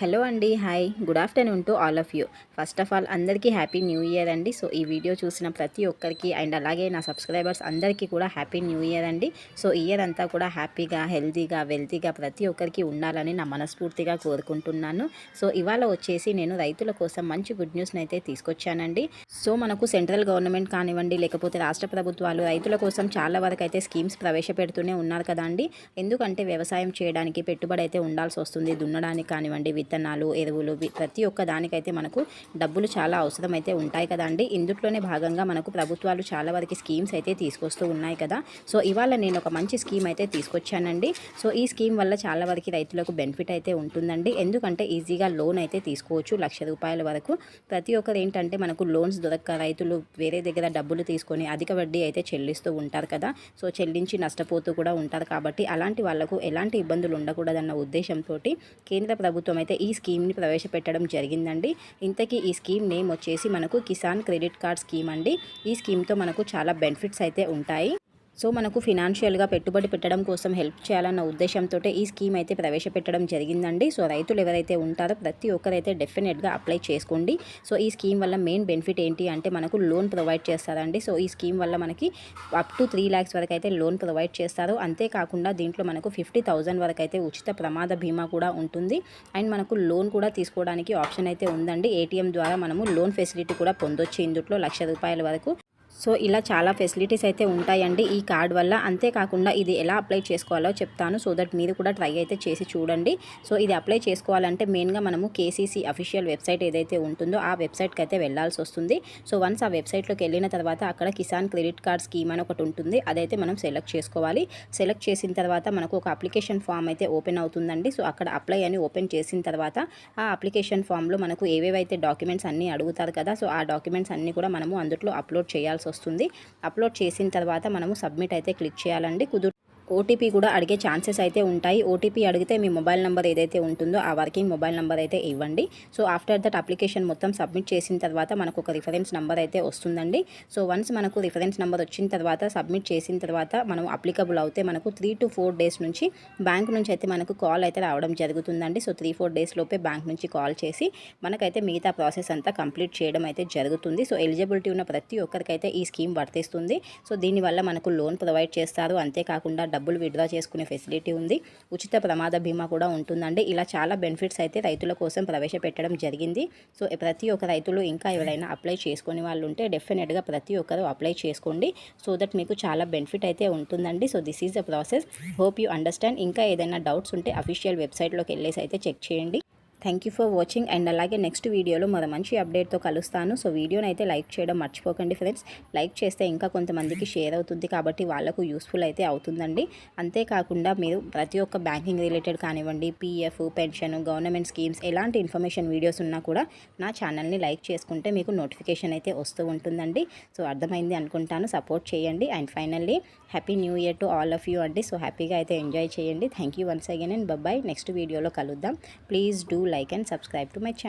Hello అండి hi. Good afternoon to all of you. First of all అందరికీ happy new year అండి. So ఈ video చూసిన ప్రతి ఒక్కరికి అండ్ అలాగే నా సబ్స్క్రైబర్స్ అందరికీ కూడా హ్యాపీ న్యూ ఇయర్ అండి. సో ఇయర్ అంతా కూడా హ్యాపీగా హెల్తీగా వెల్తీగా ప్రతి ఒక్కరికి ఉండాలని నా మనస్ఫూర్తిగా కోరుకుంటున్నాను. సో ఇవాళ వచ్చేసి నేను రైతుల కోసం మంచి గుడ్ న్యూస్ని అయితే తీసుకొచ్చానండి. సో మనకు సెంట్రల్ గవర్నమెంట్ కానివ్వండి లేకపోతే రాష్ట్ర ప్రభుత్వాలు రైతుల కోసం చాలా వరకు అయితే స్కీమ్స్ ప్రవేశపెడుతూనే ఉన్నారు కదా అండి ఎందుకంటే వ్యవసాయం చేయడానికి పెట్టుబడి అయితే ఉండాల్సి వస్తుంది. దున్నడానికి కానివ్వండి విత్తనాలు ఎరువులు ప్రతి ఒక్క దానికైతే మనకు డబ్బులు చాలా అవసరం అయితే ఉంటాయి కదా అండి. ఇందుట్లోనే భాగంగా మనకు ప్రభుత్వాలు చాలా వరకు స్కీమ్స్ అయితే తీసుకొస్తూ ఉన్నాయి కదా. సో ఇవాళ నేను ఒక మంచి స్కీమ్ అయితే తీసుకొచ్చానండి. సో ఈ స్కీమ్ వల్ల చాలా వరకు రైతులకు బెనిఫిట్ అయితే ఉంటుందండి. ఎందుకంటే ఈజీగా లోన్ అయితే తీసుకోవచ్చు లక్ష రూపాయల వరకు. ప్రతి ఒక్కరు ఏంటంటే మనకు లోన్స్ దొరక్క రైతులు వేరే దగ్గర డబ్బులు తీసుకొని అధిక వడ్డీ అయితే చెల్లిస్తూ ఉంటారు కదా. సో చెల్లించి నష్టపోతూ కూడా ఉంటారు కాబట్టి అలాంటి వాళ్ళకు ఎలాంటి ఇబ్బందులు ఉండకూడదన్న ఉద్దేశంతో కేంద్ర ప్రభుత్వం అయితే ఈ స్కీమ్ని ప్రవేశపెట్టడం జరిగిందండి. ఇంతకీ ఈ స్కీమ్ నేమ్ వచ్చేసి మనకు కిసాన్ క్రెడిట్ కార్డ్ స్కీమ్ అండి. ఈ స్కీమ్తో మనకు చాలా బెనిఫిట్స్ అయితే ఉంటాయి. సో మనకు ఫినాన్షియల్గా పెట్టుబడి పెట్టడం కోసం హెల్ప్ చేయాలన్న ఉద్దేశంతో ఈ స్కీమ్ అయితే ప్రవేశపెట్టడం జరిగిందండి. సో రైతులు ఎవరైతే ఉంటారో ప్రతి ఒక్కరైతే డెఫినెట్గా అప్లై చేసుకోండి. సో ఈ స్కీమ్ వల్ల మెయిన్ బెనిఫిట్ ఏంటి అంటే మనకు లోన్ ప్రొవైడ్ చేస్తారండి. సో ఈ స్కీమ్ వల్ల మనకి అప్ టు త్రీ ల్యాక్స్ వరకు అయితే లోన్ ప్రొవైడ్ చేస్తారు. అంతేకాకుండా దీంట్లో మనకు ఫిఫ్టీ థౌజండ్ వరకు అయితే ఉచిత ప్రమాద బీమా కూడా ఉంటుంది. అండ్ మనకు లోన్ కూడా తీసుకోవడానికి ఆప్షన్ అయితే ఉందండి. ఏటీఎం ద్వారా మనము లోన్ ఫెసిలిటీ కూడా పొందొచ్చు. ఇందులో లక్ష రూపాయల వరకు సో ఇలా చాలా ఫెసిలిటీస్ అయితే ఉంటాయండి ఈ కార్డ్ వల్ల. అంతేకాకుండా ఇది ఎలా అప్లై చేసుకోవాలో చెప్తాను. సో దట్ మీరు కూడా ట్రై అయితే చేసి చూడండి. సో ఇది అప్లై చేసుకోవాలంటే మెయిన్గా మనము కేసీసీ అఫీషియల్ వెబ్సైట్ ఏదైతే ఉంటుందో ఆ వెబ్సైట్కి అయితే వెళ్ళాల్సి వస్తుంది. సో వన్స్ ఆ వెబ్సైట్లోకి వెళ్ళిన తర్వాత అక్కడ కిసాన్ క్రెడిట్ కార్డ్ స్కీమ్ అని ఒకటి ఉంటుంది. అదైతే మనం సెలెక్ట్ చేసుకోవాలి. సెలెక్ట్ చేసిన తర్వాత మనకు ఒక అప్లికేషన్ ఫామ్ అయితే ఓపెన్ అవుతుందండి. సో అక్కడ అప్లై అని ఓపెన్ చేసిన తర్వాత ఆ అప్లికేషన్ ఫామ్లో మనకు ఏవేవైతే డాక్యుమెంట్స్ అన్నీ అడుగుతారు కదా సో ఆ డాక్యుమెంట్స్ అన్నీ కూడా మనము అందులో అప్లోడ్ చేయాల్సి వస్తుంది. అప్లోడ్ చేసిన తర్వాత మనము సబ్మిట్ అయితే క్లిక్ చేయాలండి. కుదురు ఓటీపీ కూడా అడిగే ఛాన్సెస్ అయితే ఉంటాయి. ఓటీపీ అడిగితే మీ మొబైల్ నెంబర్ ఏదైతే ఉంటుందో ఆ వర్కింగ్ మొబైల్ నెంబర్ అయితే ఇవ్వండి. సో ఆఫ్టర్ దట్ అప్లికేషన్ మొత్తం సబ్మిట్ చేసిన తర్వాత మనకు ఒక రిఫరెన్స్ నెంబర్ అయితే వస్తుందండి. సో వన్స్ మనకు రిఫరెన్స్ నెంబర్ వచ్చిన తర్వాత సబ్మిట్ చేసిన తర్వాత మనం అప్లికబుల్ అవుతే మనకు త్రీ టు ఫోర్ డేస్ నుంచి బ్యాంక్ నుంచి అయితే మనకు కాల్ అయితే రావడం జరుగుతుందండి. సో త్రీ ఫోర్ డేస్ లోపే బ్యాంక్ నుంచి కాల్ చేసి మనకైతే మిగతా ప్రాసెస్ అంతా కంప్లీట్ చేయడం అయితే జరుగుతుంది. సో ఎలిజిబిలిటీ ఉన్న ప్రతి ఒక్కరికైతే ఈ స్కీమ్ వర్తిస్తుంది. సో దీనివల్ల మనకు లోన్ ప్రొవైడ్ చేస్తారు. అంతేకాకుండా డబ్బులు విత్డ్రా చేసుకునే ఫెసిలిటీ ఉంది. ఉచిత ప్రమాద బీమా కూడా ఉంటుందండి. ఇలా చాలా బెనిఫిట్స్ అయితే రైతుల కోసం ప్రవేశపెట్టడం జరిగింది. సో ప్రతి ఒక్క రైతులు ఇంకా ఎవరైనా అప్లై చేసుకునే వాళ్ళు ఉంటే డెఫినెట్గా ప్రతి ఒక్కరు అప్లై చేసుకోండి. సో దట్ మీకు చాలా బెనిఫిట్ అయితే ఉంటుందండి. So this is the process hope you understand ఇంకా ఏదైనా డౌట్స్ ఉంటే అఫీషియల్ వెబ్సైట్లోకి వెళ్ళేసి అయితే చెక్ చేయండి. Thank you for watching and అలాగే నెక్స్ట్ వీడియోలో మరో మంచి అప్డేట్తో కలుస్తాను. సో వీడియోని అయితే లైక్ చేయడం మర్చిపోకండి ఫ్రెండ్స్ లైక్ చేస్తే ఇంకా కొంతమందికి షేర్ అవుతుంది కాబట్టి వాళ్ళకు యూస్ఫుల్ అయితే అవుతుందండి. అంతేకాకుండా మీరు ప్రతి ఒక్క బ్యాంకింగ్ రిలేటెడ్ కానివ్వండి పీఎఫ్ పెన్షన్ గవర్నమెంట్ స్కీమ్స్ ఎలాంటి ఇన్ఫర్మేషన్ వీడియోస్ ఉన్నా కూడా నా ఛానల్ని లైక్ చేసుకుంటే మీకు నోటిఫికేషన్ అయితే వస్తూ ఉంటుందండి. సో అర్థమైంది అనుకుంటాను. సపోర్ట్ చేయండి and finally happy new year to all of you అండి. సో హ్యాపీగా అయితే ఎంజాయ్ చేయండి. Thank you once again and bye next వీడియోలో కలుద్దాం. Please do like and subscribe to my channel